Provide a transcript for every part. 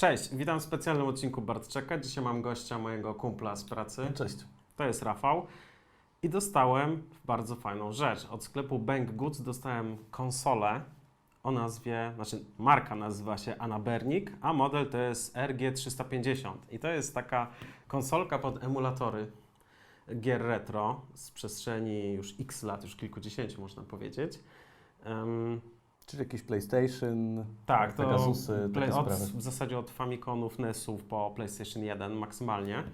Cześć, witam w specjalnym odcinku Bartczeka. Dzisiaj mam gościa mojego kumpla z pracy. Cześć. To jest Rafał. I dostałem bardzo fajną rzecz. Od sklepu Bank Goods dostałem konsolę o nazwie, znaczy marka nazywa się Anabernik, a model to jest RG350. I to jest taka konsolka pod emulatory gier retro z przestrzeni już x lat, już kilkudziesięciu można powiedzieć. Em, Czyli jakiś PlayStation, tak, to Pegasusy, play, takie od, sprawy. w zasadzie od Famiconów, NESów po PlayStation 1 maksymalnie.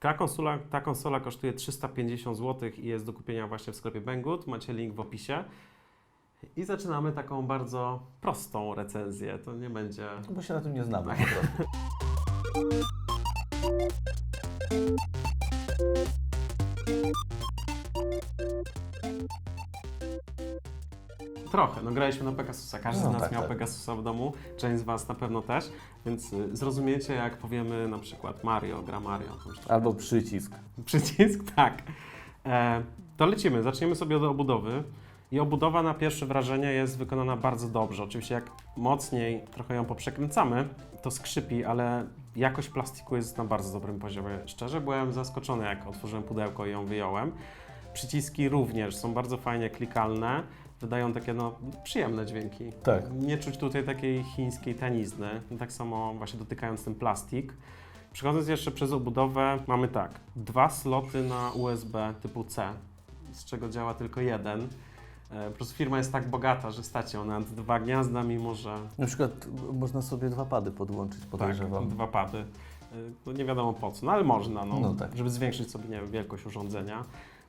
Ta konsola, ta konsola kosztuje 350 zł i jest do kupienia właśnie w sklepie Banggood. Macie link w opisie. I zaczynamy taką bardzo prostą recenzję. To nie będzie. Bo się na tym nie znamy po prostu. Trochę, no graliśmy na Pegasusa. Każdy No z nas tak, miał tak. Pegasusa w domu, część z Was na pewno też, więc y, zrozumiecie, jak powiemy na przykład Mario, gra Mario. to już trochę- Albo przycisk. Przycisk, tak. E, to lecimy. Zaczniemy sobie od obudowy. I obudowa na pierwsze wrażenie jest wykonana bardzo dobrze. Oczywiście jak mocniej trochę ją poprzekręcamy, to skrzypi, ale jakość plastiku jest na bardzo dobrym poziomie. Szczerze byłem zaskoczony, jak otworzyłem pudełko i ją wyjąłem. Przyciski również są bardzo fajnie klikalne. Wydają takie no, przyjemne dźwięki. Tak. Nie czuć tutaj takiej chińskiej tanizny. Tak samo właśnie dotykając ten plastik. Przechodząc jeszcze przez obudowę, mamy tak, dwa sloty na USB typu C, z czego działa tylko jeden. E, Po prostu firma jest tak bogata, że stać ją na dwa gniazda, mimo że Na przykład można sobie dwa pady podłączyć, podejrzewam. tak, dwa pady. E, No nie wiadomo po co, no ale można, no, No tak. żeby zwiększyć sobie wiem, wielkość urządzenia.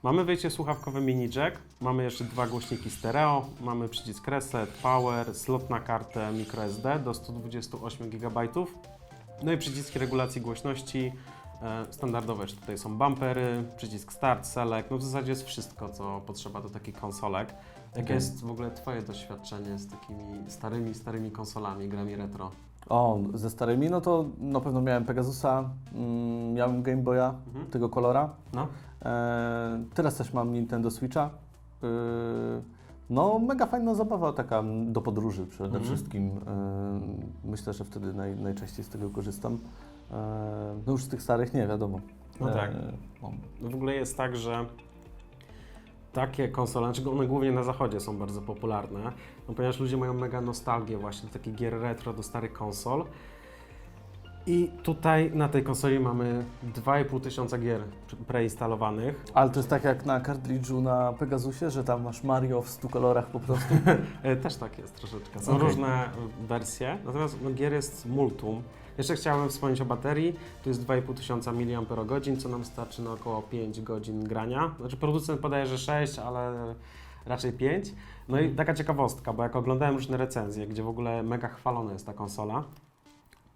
Mamy wyjście słuchawkowe mini jack, mamy jeszcze dwa głośniki stereo, mamy przycisk reset, power, slot na kartę microSD do 128 GB. No i przyciski regulacji głośności e, standardowe, jeszcze tutaj są bumpery, przycisk start, select, no w zasadzie jest wszystko, co potrzeba do takich konsolek. Jakie jest w ogóle Twoje doświadczenie z takimi starymi, starymi konsolami, grami retro? O, ze starymi, no to na pewno miałem Pegasusa, mm, miałem Game Boya, Mhm. tego kolora. No. E, teraz też mam Nintendo Switcha. E, no, mega fajna zabawa taka do podróży przede Mhm. wszystkim. E, myślę, że wtedy naj, najczęściej z tego korzystam. No już z tych starych nie, wiadomo. No tak. No. W ogóle jest tak, że takie konsole, znaczy one głównie na zachodzie są bardzo popularne, no ponieważ ludzie mają mega nostalgię właśnie do takich gier retro, do starych konsol. I tutaj na tej konsoli mamy 2,5 tysiąca gier pre- preinstalowanych. Ale to jest tak jak na kartridżu na Pegasusie, że tam masz Mario w 100 kolorach po prostu. E, Też tak jest troszeczkę. Są Okej. różne e, wersje, natomiast no, gier jest multum. Jeszcze chciałem wspomnieć o baterii. Tu jest 2,5 tysiąca mAh, co nam starczy na około 5 godzin grania. Znaczy producent podaje, że 6, ale raczej 5. No i taka ciekawostka, bo jak oglądałem różne recenzje, gdzie w ogóle mega chwalona jest ta konsola,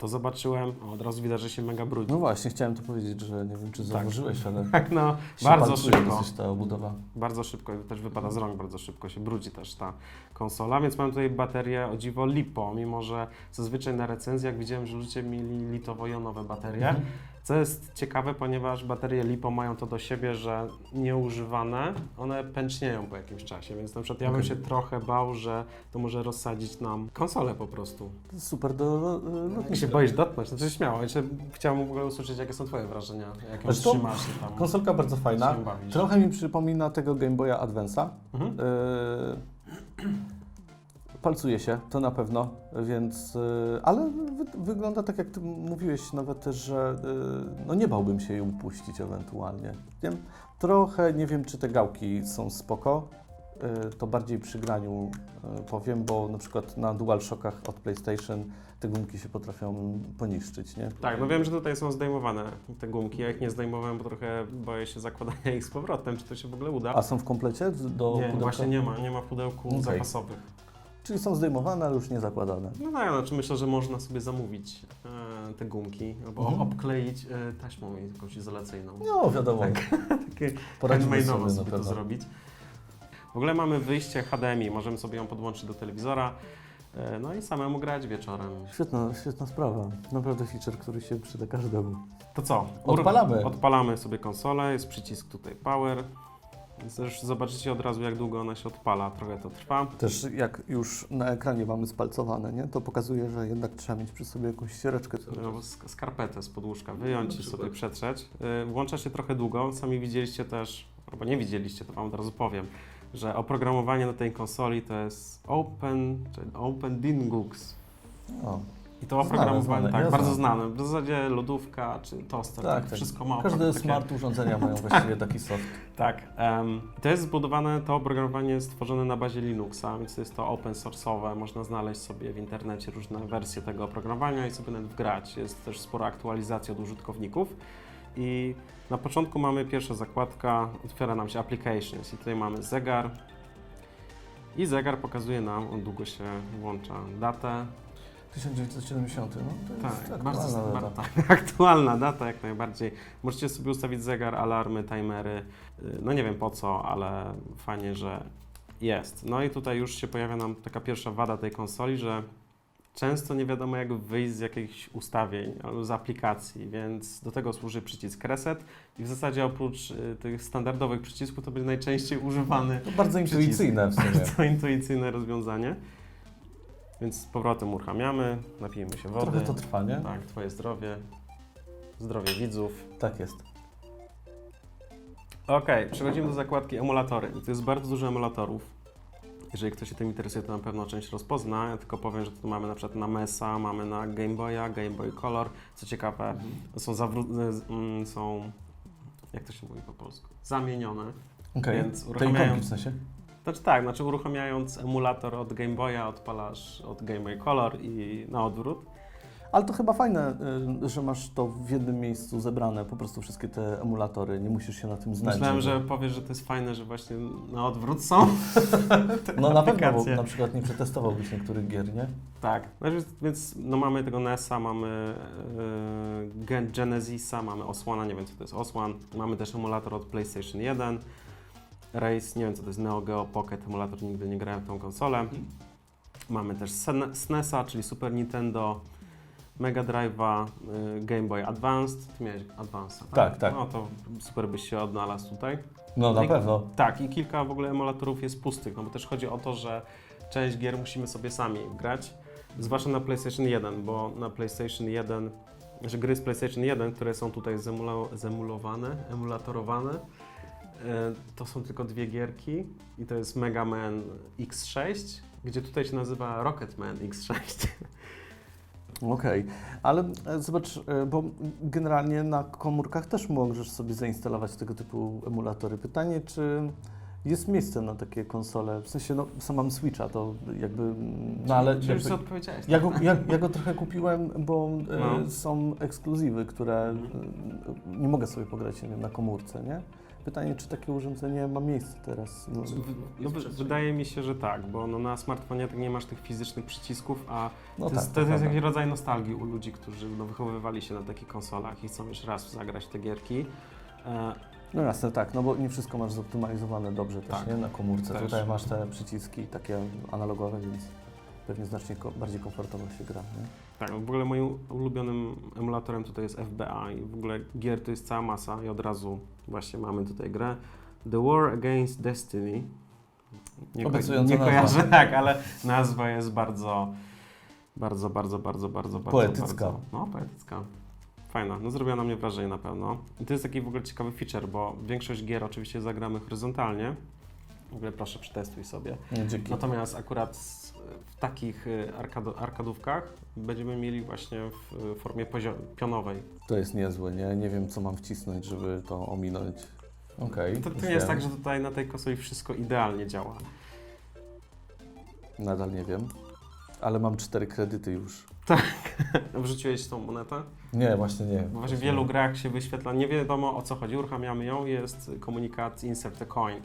to zobaczyłem, o, od razu widać, że się mega brudzi. No właśnie, chciałem to powiedzieć, że nie wiem, czy zauważyłeś, ale Tak, no, się bardzo palcuje szybko. dosyć ta obudowa. Bardzo szybko, też wypada z rąk, bardzo szybko się brudzi też ta konsola, więc mam tutaj baterię o dziwo LiPo, mimo że zazwyczaj na recenzjach widziałem, że ludzie mieli litowo-jonowe baterie, Mhm. Co jest ciekawe, ponieważ baterie LiPo mają to do siebie, że nieużywane, one pęcznieją po jakimś czasie, więc na przykład ja bym się trochę bał, że to może rozsadzić nam konsolę po prostu. To jest super do e, Jak się lotniska. boisz dotknąć, no to śmiało, jeszcze chciałbym w ogóle usłyszeć, jakie są Twoje wrażenia, jak ją Znaczy trzymasz i tam Konsolka bardzo fajna. się bawisz. Trochę mi przypomina tego Game Boya Advance'a. Mhm. Yy, palcuje się, to na pewno, więc, yy, ale wy, wygląda tak, jak ty mówiłeś nawet też, że yy, no nie bałbym się jej upuścić ewentualnie. Wiem, trochę nie wiem, czy te gałki są spoko, yy, to bardziej przy graniu powiem, bo na przykład na DualShockach od PlayStation te gumki się potrafią poniszczyć, nie? Tak, no wiem, że tutaj są zdejmowane te gumki. Ja ich nie zdejmowałem, bo trochę boję się zakładania ich z powrotem, czy to się w ogóle uda. A są w komplecie do nie, pudełka? właśnie nie ma, nie ma pudełku Okej. zapasowych. Czyli są zdejmowane, ale już nie zakładane. No tak, znaczy myślę, że można sobie zamówić e, te gumki, albo Mhm. obkleić e, taśmą jakąś izolacyjną. No, wiadomo. Takie Poradzimy sobie sobie to zrobić. W ogóle mamy wyjście HDMI, możemy sobie ją podłączyć do telewizora, e, no i samemu grać wieczorem. Świetna, świetna sprawa. Naprawdę feature, który się przyda każdemu. To co? Odpalamy. Odpalamy sobie konsolę, jest przycisk tutaj power. Więc też zobaczycie od razu, jak długo ona się odpala. Trochę to trwa. Też jak już na ekranie mamy spalcowane, nie? to pokazuje, że jednak trzeba mieć przy sobie jakąś ściereczkę. No, sk- skarpetę z podłóżka wyjąć i sobie przetrzeć. Y, Włącza się trochę długo. Sami widzieliście też, albo nie widzieliście, to Wam od razu powiem, że oprogramowanie na tej konsoli to jest Open, czy Open Dingux. O, I to Znane, oprogramowanie, znane, tak, ja bardzo znane. W zasadzie lodówka czy toster, Tak, tak, wszystko ma każde smart urządzenia mają właściwie taki soft. Tak. em, to jest zbudowane, to oprogramowanie jest stworzone na bazie Linuxa, więc jest to open source'owe. Można znaleźć sobie w internecie różne wersje tego oprogramowania i sobie nawet wgrać. Jest też spora aktualizacja od użytkowników. I na początku mamy pierwsza zakładka, otwiera nam się applications i tutaj mamy zegar. I zegar pokazuje nam, on długo się włącza, datę. 1970, no to jest Tak, aktualna bardzo data. bardzo aktualna data jak najbardziej. Możecie sobie ustawić zegar, alarmy, timery. y, No nie wiem po co, ale fajnie, że jest. No i tutaj już się pojawia nam taka pierwsza wada tej konsoli, że często nie wiadomo jak wyjść z jakichś ustawień albo z aplikacji, więc do tego służy przycisk reset i w zasadzie oprócz y, tych standardowych przycisków to będzie najczęściej używany To bardzo intuicyjne w sumie. to intuicyjne rozwiązanie. Więc z powrotem uruchamiamy, napijemy się wody. Trochę to trwa, nie? Tak, Twoje zdrowie, zdrowie widzów. Tak jest. Okej, przechodzimy do zakładki emulatory. I Tu jest bardzo dużo emulatorów. Jeżeli ktoś się tym interesuje, to na pewno część rozpozna. Ja tylko powiem, że tu mamy na przykład na MESA, mamy na Game Boya, Game Boy Color. Co ciekawe, są, zawró- mm, są jak to się mówi po polsku? Zamienione. Okej, Więc te uruchamiają- ikonki w sensie? Znaczy tak, znaczy uruchamiając emulator od Game Boya odpalasz od Game Boy Color i na odwrót. Ale to chyba fajne, y, że masz to w jednym miejscu zebrane, po prostu wszystkie te emulatory, nie musisz się na tym znać. Myślałem, żeby- że powiesz, że to jest fajne, że właśnie na odwrót są. No na pewno, bo na przykład nie przetestowałbyś niektórych gier, nie? Tak, no, więc- no, mamy tego NES-a, mamy yy, Gen- Genesisa, mamy Osłana, nie wiem co to jest Osłan. Mamy też emulator od PlayStation 1. Race, nie wiem co to jest Neo Geo Pocket emulator, nigdy nie grałem w tą konsolę. Mamy też SN- SNES-a, czyli Super Nintendo, Mega Drive'a, y, Game Boy Advanced. Ty miałeś Advanced, Tak, tak. No to super byś się odnalazł tutaj. No na I- pewno. Tak, i kilka w ogóle emulatorów jest pustych, no bo też chodzi o to, że część gier musimy sobie sami grać, zwłaszcza na PlayStation 1, bo na PlayStation 1, że gry z PlayStation 1, które są tutaj zemula- zemulowane, emulatorowane, to są tylko dwie gierki i to jest Mega Man X6, gdzie tutaj się nazywa Rocketman X6. Okej, ale e, zobacz, e, bo generalnie na komórkach też możesz sobie zainstalować tego typu emulatory. Pytanie, czy jest miejsce na takie konsole? W sensie, no sam mam Switcha, to jakby... mm, No ale Czy już odpowiedziałeś? ja, go, ja, ja go trochę kupiłem, bo e, No. są ekskluzywy, które Mhm. e, nie mogę sobie pograć nie wiem, na komórce, nie? Pytanie, czy takie urządzenie ma miejsce teraz? No, No, wy- wydaje mi się, że tak, bo no, na smartfonie tak nie masz tych fizycznych przycisków, a no to, tak, jest, to jest prawda. jakiś rodzaj nostalgii u ludzi, którzy no, wychowywali się na takich konsolach i chcą jeszcze raz zagrać w te gierki. E, No jasne, tak, no bo nie wszystko masz zoptymalizowane dobrze też, Tak. nie? Na komórce. Też. Tutaj masz te przyciski takie analogowe, więc pewnie znacznie ko- bardziej komfortowo się gra, nie? Tak, w ogóle moim ulubionym emulatorem tutaj jest FBA i w ogóle gier to jest cała masa i od razu właśnie mamy tutaj grę The War Against Destiny. Nie, ko- nie kojarzę, tak, ale nazwa jest bardzo, bardzo, bardzo, bardzo, bardzo, bardzo Poetycka. Bardzo, no, poetycka. Fajna, no zrobiła na mnie wrażenie na pewno. I to jest taki w ogóle ciekawy feature, bo większość gier oczywiście zagramy horyzontalnie. W ogóle proszę przetestuj sobie. Nie, dzięki. Natomiast akurat w takich y, arkado, arkadówkach będziemy mieli właśnie w y, formie pionowej. To jest niezłe, nie? Nie wiem, co mam wcisnąć, żeby to ominąć. Okej. To, to już nie jest tak, że tutaj na tej konsoli wszystko idealnie działa. Nadal nie wiem. Ale mam cztery kredyty już. Wrzuciłeś tą monetę? Nie, właśnie nie. Bo właśnie w wielu grach się wyświetla, nie wiadomo o co chodzi, uruchamiamy ją, jest komunikat insert the coin.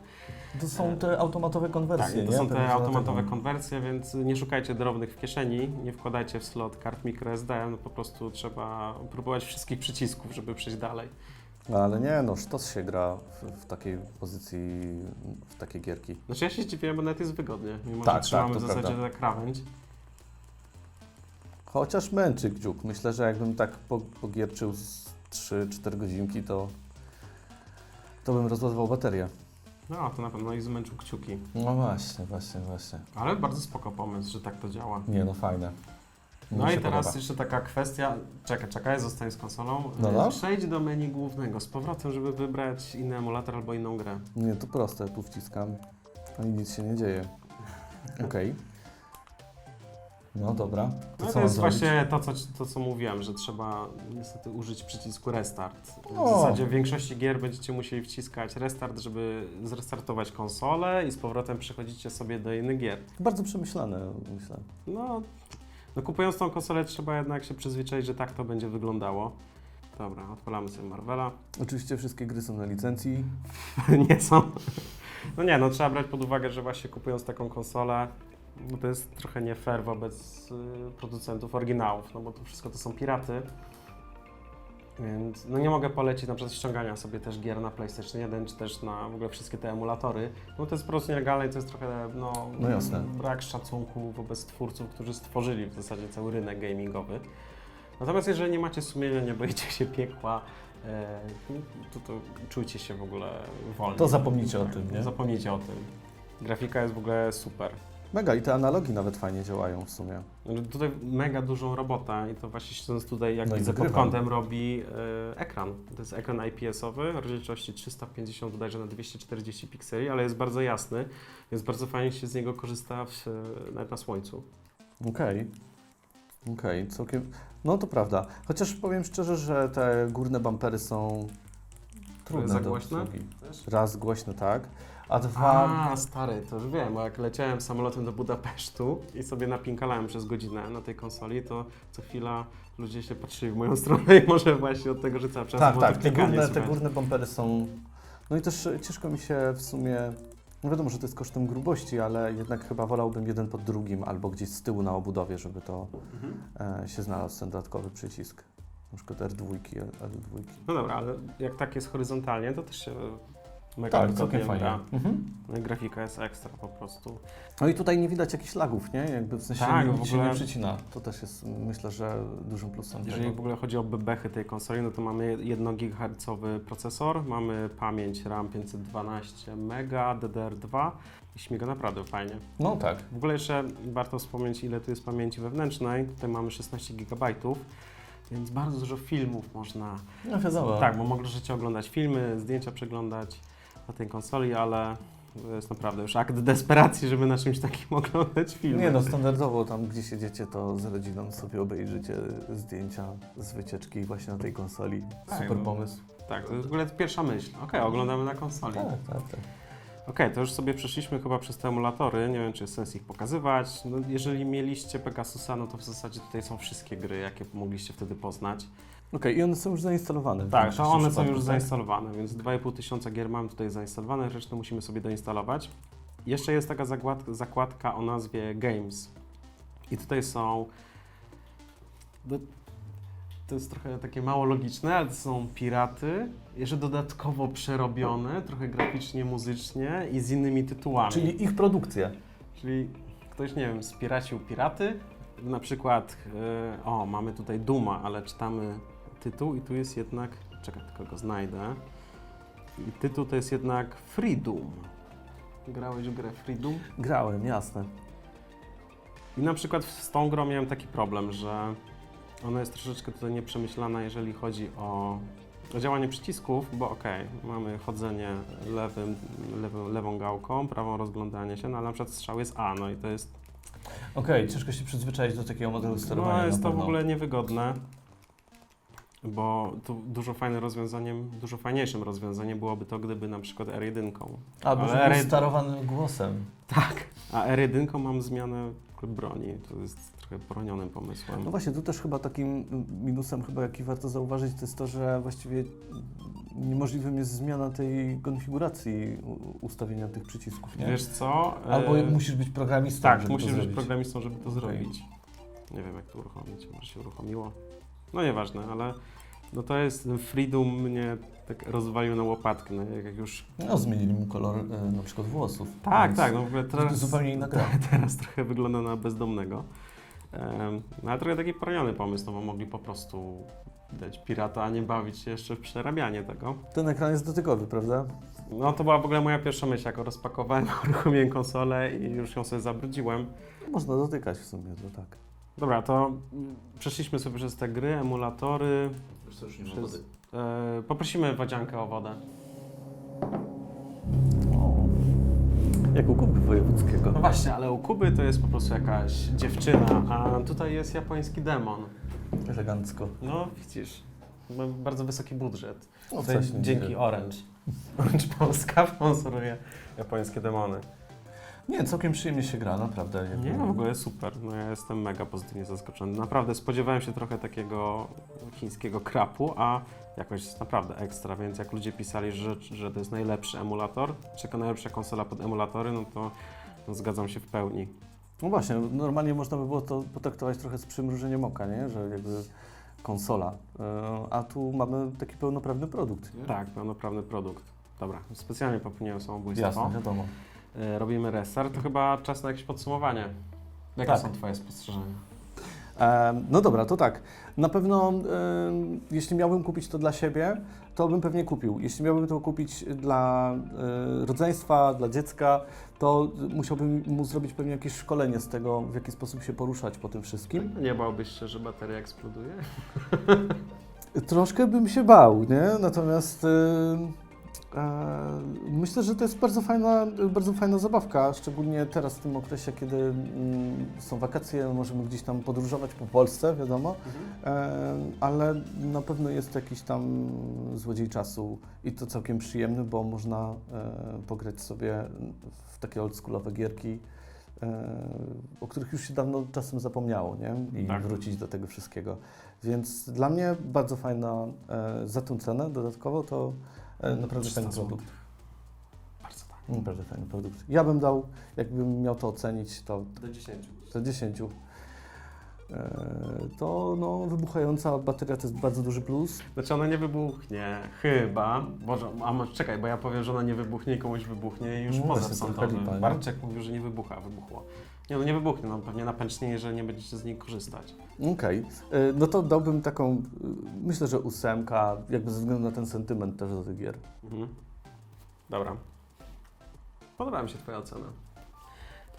To są te automatowe Tak, konwersje, to nie? są te automatowe konwersje, więc nie szukajcie drobnych w kieszeni, nie wkładajcie w slot kart microSD, no po prostu trzeba próbować wszystkich przycisków, żeby przejść dalej. No, ale nie, no sztos się gra w, w takiej pozycji, w takie gierki. Znaczy ja się zdziwiłem, bo nawet jest wygodnie, mimo Tak, że trzymamy tak, w zasadzie prawda. za krawędź. Chociaż męczy kciuk. Myślę, że jakbym tak po- pogierczył z 3-4 godzinki, to, to bym rozładował baterię. No, to na pewno i zmęczył kciuki. No właśnie, właśnie, właśnie. Ale bardzo spoko pomysł, że tak to działa. Nie, no fajne. Mi No i teraz podoba. jeszcze taka kwestia, czekaj, czekaj, zostań z konsolą. No no. Przejdź do menu głównego z powrotem, żeby wybrać inny emulator albo inną grę. Nie, to proste, tu wciskam. I nic się nie dzieje. Okej. No dobra. To No co to mam jest zrobić? właśnie to co, to, co mówiłem, że trzeba niestety użyć przycisku restart. W O. zasadzie w większości gier będziecie musieli wciskać restart, żeby zrestartować konsolę i z powrotem przechodzicie sobie do innych gier. Bardzo przemyślane, myślę. No, no kupując tą konsolę trzeba jednak się przyzwyczaić, że tak to będzie wyglądało. Dobra, odpalamy sobie Marvela. Oczywiście wszystkie gry są na licencji. nie są. No nie, no trzeba brać pod uwagę, że właśnie kupując taką konsolę, no to jest trochę nie fair wobec y, producentów oryginałów, no bo to wszystko to są piraty. Więc no nie mogę polecić na przykład ściągania sobie też gier na PlayStation 1, czy też na w ogóle wszystkie te emulatory. No to jest po prostu nielegalne i to jest trochę no, No jasne. brak szacunku wobec twórców, którzy stworzyli w zasadzie cały rynek gamingowy. Natomiast jeżeli nie macie sumienia, nie boicie się piekła, e, to, to czujcie się w ogóle wolni. To zapomnijcie o tym, nie? Zapomnijcie o tym. Grafika jest w ogóle super. Mega i te analogi nawet fajnie działają w sumie. Tutaj mega dużą robotę i to właśnie siedząc tutaj, jak No widzę pod kątem, robi e, ekran. To jest ekran IPS-owy, rozdzielczości 350 bodajże na 240 pikseli, ale jest bardzo jasny, więc bardzo fajnie się z niego korzysta w, e, nawet na słońcu. Okej. Okej, całkiem. No to prawda. Chociaż powiem szczerze, że te górne bampery są trudne za do głośne? Raz głośno, tak. A dwa. A, stary, to już wiem, bo jak leciałem samolotem do Budapesztu i sobie napinkalałem przez godzinę na tej konsoli, to co chwila ludzie się patrzyli w moją stronę i może właśnie od tego, że cały czas tak, było tak. Te klikanie górne, te górne bampery są. No i też ciężko mi się w sumie. No wiadomo, że to jest kosztem grubości, ale jednak chyba wolałbym jeden pod drugim albo gdzieś z tyłu na obudowie, żeby to Mhm. e, się znalazł ten dodatkowy przycisk. Na przykład R2, L2. No dobra, ale jak tak jest horyzontalnie, to też się mega Tak, całkiem fajnie. Mhm. No grafika jest ekstra po prostu. No i tutaj nie widać jakichś lagów, nie? Jakby w sensie Tak, w ogóle- nie przycina. To też jest myślę, że dużym plusem. Jeżeli w tego. ogóle chodzi o bebechy tej konsoli, no to mamy 1 GHz procesor, mamy pamięć RAM 512 MB, DDR2 i śmiga naprawdę fajnie. No tak. W ogóle jeszcze warto wspomnieć, ile tu jest pamięci wewnętrznej. Tutaj mamy 16 GB, więc bardzo dużo filmów można. No wiadomo. Tak, bo możecie oglądać filmy, zdjęcia przeglądać na tej konsoli, ale to jest naprawdę już akt desperacji, żeby na czymś takim oglądać filmy. Nie no, standardowo tam gdzie siedzicie, to z rodziną sobie obejrzycie zdjęcia z wycieczki właśnie na tej konsoli. Tak, Super bo- pomysł. Tak, to jest w ogóle pierwsza myśl. Okej, oglądamy na konsoli. Tak, tak, tak. Okej, to już sobie przeszliśmy chyba przez te emulatory. Nie wiem, czy jest sens ich pokazywać. No, jeżeli mieliście Pegasusa, no to w zasadzie tutaj są wszystkie gry, jakie mogliście wtedy poznać. Okej, i one są już zainstalowane. Tak, to one są już tak? zainstalowane, więc 2,5 tysiąca gier mamy tutaj zainstalowane, resztę musimy sobie doinstalować. Jeszcze jest taka zakładka, zakładka o nazwie Games. I tutaj są. no, To jest trochę takie mało logiczne, ale to są piraty, jeszcze dodatkowo przerobione, trochę graficznie, muzycznie i z innymi tytułami. Czyli ich produkcja. Czyli ktoś, nie wiem, spiracił piraty, na przykład, e, o, mamy tutaj Duma, ale czytamy tytuł i tu jest jednak, czekaj, tylko go znajdę. I tytuł to jest jednak Freedom. Grałeś w grę Freedom? Grałem, jasne. I na przykład z tą grą miałem taki problem, że ona jest troszeczkę tutaj nieprzemyślana, jeżeli chodzi o, działanie przycisków, bo okej, mamy chodzenie lewym, lewą, lewą gałką, prawą rozglądanie się, no ale na przykład strzał jest A, no i to jest Okej, ciężko się przyzwyczaić do takiego modelu sterowania. No jest to w pewno. ogóle niewygodne, bo tu dużo fajnym rozwiązaniem, dużo fajniejszym rozwiązaniem byłoby to, gdyby na przykład R1. A, bo ale ale R1 sterowanym głosem. Tak, a R1 mam zmianę broni, to jest trochę poronionym pomysłem. No właśnie, tu też chyba takim minusem, chyba jaki warto zauważyć, to jest to, że właściwie niemożliwym jest zmiana tej konfiguracji ustawienia tych przycisków, nie? Wiesz co? Albo E, musisz być programistą, Tak, żeby musisz to być zrobić. programistą, żeby to zrobić. Nie wiem jak to uruchomić, może się uruchomiło. No nieważne, ale no to jest, ten Freedom mnie tak rozwalił na łopatkę, no jak już... No, zmienili mu kolor e, na przykład włosów. Tak, Więc tak, no w ogóle teraz... zupełnie inna gra. teraz trochę wygląda na bezdomnego. Em, No ale trochę taki poroniony pomysł, no bo mogli po prostu Widać pirata, a nie bawić się jeszcze w przerabianie tego. Ten ekran jest dotykowy, prawda? No to była w ogóle moja pierwsza myśl, jak rozpakowałem, uruchomiłem konsolę i już ją sobie zabrudziłem. Można dotykać w sumie, to tak. Dobra, to przeszliśmy sobie przez te gry, emulatory. Co, już nie ma wody. E, poprosimy wodziankę o wodę. Jak u Kuby Wojewódzkiego. No właśnie, ale u Kuby to jest po prostu jakaś dziewczyna, a tutaj jest japoński demon. Elegancko. No widzisz, ma bardzo wysoki budżet. O, Tutaj coś nie dzięki. Orange. Orange Polska sponsoruje japońskie demony. Nie, całkiem przyjemnie się gra, naprawdę. Nie, w ogóle super. No ja jestem mega pozytywnie zaskoczony. Naprawdę spodziewałem się trochę takiego chińskiego krapu, a jakoś naprawdę ekstra, więc jak ludzie pisali, że, że to jest najlepszy emulator, to najlepsza konsola pod emulatory, no to no, zgadzam się w pełni. No właśnie, normalnie można by było to potraktować trochę z przymrużeniem oka, nie? Że jakby konsola. E, A tu mamy taki pełnoprawny produkt. nie? Tak, pełnoprawny produkt. Dobra, specjalnie popełniłem samobójstwo. Jasne, wiadomo. E, Robimy restart, to chyba czas na jakieś podsumowanie. Jakie Tak. są Twoje spostrzeżenia? E, No dobra, to tak. Na pewno, e, jeśli miałbym kupić to dla siebie, to bym pewnie kupił. Jeśli miałbym to kupić dla rodzeństwa, dla dziecka, to musiałbym mu zrobić pewnie jakieś szkolenie z tego, w jaki sposób się poruszać po tym wszystkim. Nie bałbyś się, że bateria eksploduje? Troszkę bym się bał, nie? Natomiast myślę, że to jest bardzo fajna, bardzo fajna zabawka, szczególnie teraz w tym okresie, kiedy mm, są wakacje, możemy gdzieś tam podróżować po Polsce, wiadomo. E, ale na pewno jest jakiś tam złodziej czasu i to całkiem przyjemny, bo można e, pograć sobie w takie oldschoolowe gierki, e, o których już się dawno czasem zapomniało, nie? I Tak. wrócić do tego wszystkiego. Więc dla mnie bardzo fajna e, za tą cenę dodatkowo to e, naprawdę 300 fajny produkt. Bardzo tak. Naprawdę fajny produkt. Ja bym dał, jakbym miał to ocenić, to Do 10. z 10. E, To no, wybuchająca bateria to jest bardzo duży plus. Znaczy ona nie wybuchnie, chyba. Boże, a może czekaj, bo ja powiem, że ona nie wybuchnie i komuś wybuchnie i już No pozew właśnie, trochę sądowy. lipa, nie? Barczek mówił, że nie wybucha, wybuchło. Nie no nie wybuchnie, no pewnie napęcznieje, że nie będziecie z niej korzystać. Okej, E, no to dałbym taką, e, myślę, że ósemka, jakby ze względu na ten sentyment też do tych gier. Mhm. Dobra. Podoba mi się Twoja ocena.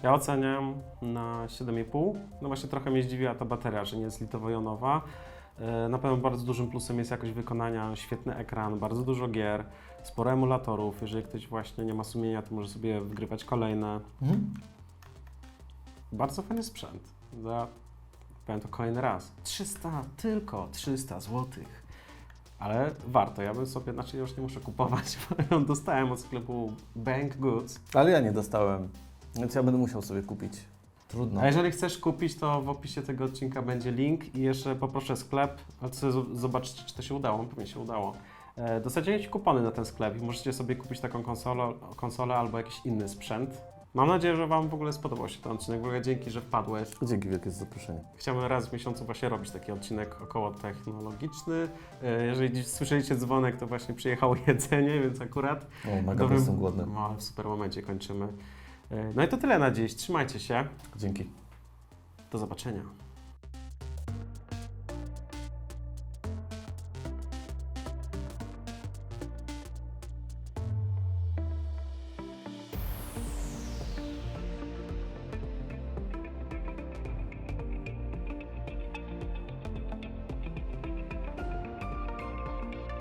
Ja oceniam na 7,5. No właśnie trochę mnie zdziwiła ta bateria, że nie jest litowo-jonowa. E, Na pewno bardzo dużym plusem jest jakość wykonania, świetny ekran, bardzo dużo gier, sporo emulatorów. Jeżeli ktoś właśnie nie ma sumienia, to może sobie wgrywać kolejne. Bardzo fajny sprzęt. Za, powiem to kolejny raz, 300, tylko 300 złotych. Ale warto, ja bym sobie, znaczy już nie muszę kupować, bo ją dostałem od sklepu Bank Goods. Ale ja nie dostałem, więc ja będę musiał sobie kupić. Trudno. A jeżeli chcesz kupić, to w opisie tego odcinka będzie link i jeszcze poproszę sklep, ale sobie zo- zobaczcie, czy to się udało, pewnie się udało. E, Dostajecie jakieś kupony na ten sklep i możecie sobie kupić taką konsolę, konsolę albo jakiś inny sprzęt. Mam nadzieję, że Wam w ogóle spodobał się ten odcinek. W ogóle dzięki, że wpadłeś. Dzięki wielkie za zaproszenie. Chciałbym raz w miesiącu właśnie robić taki odcinek około technologiczny. E, Jeżeli dziś słyszeliście dzwonek, to właśnie przyjechało jedzenie, więc akurat O, mega dobrym- jestem głodny. No, ale w super momencie kończymy. E, No i to tyle na dziś. Trzymajcie się. Dzięki. Do zobaczenia.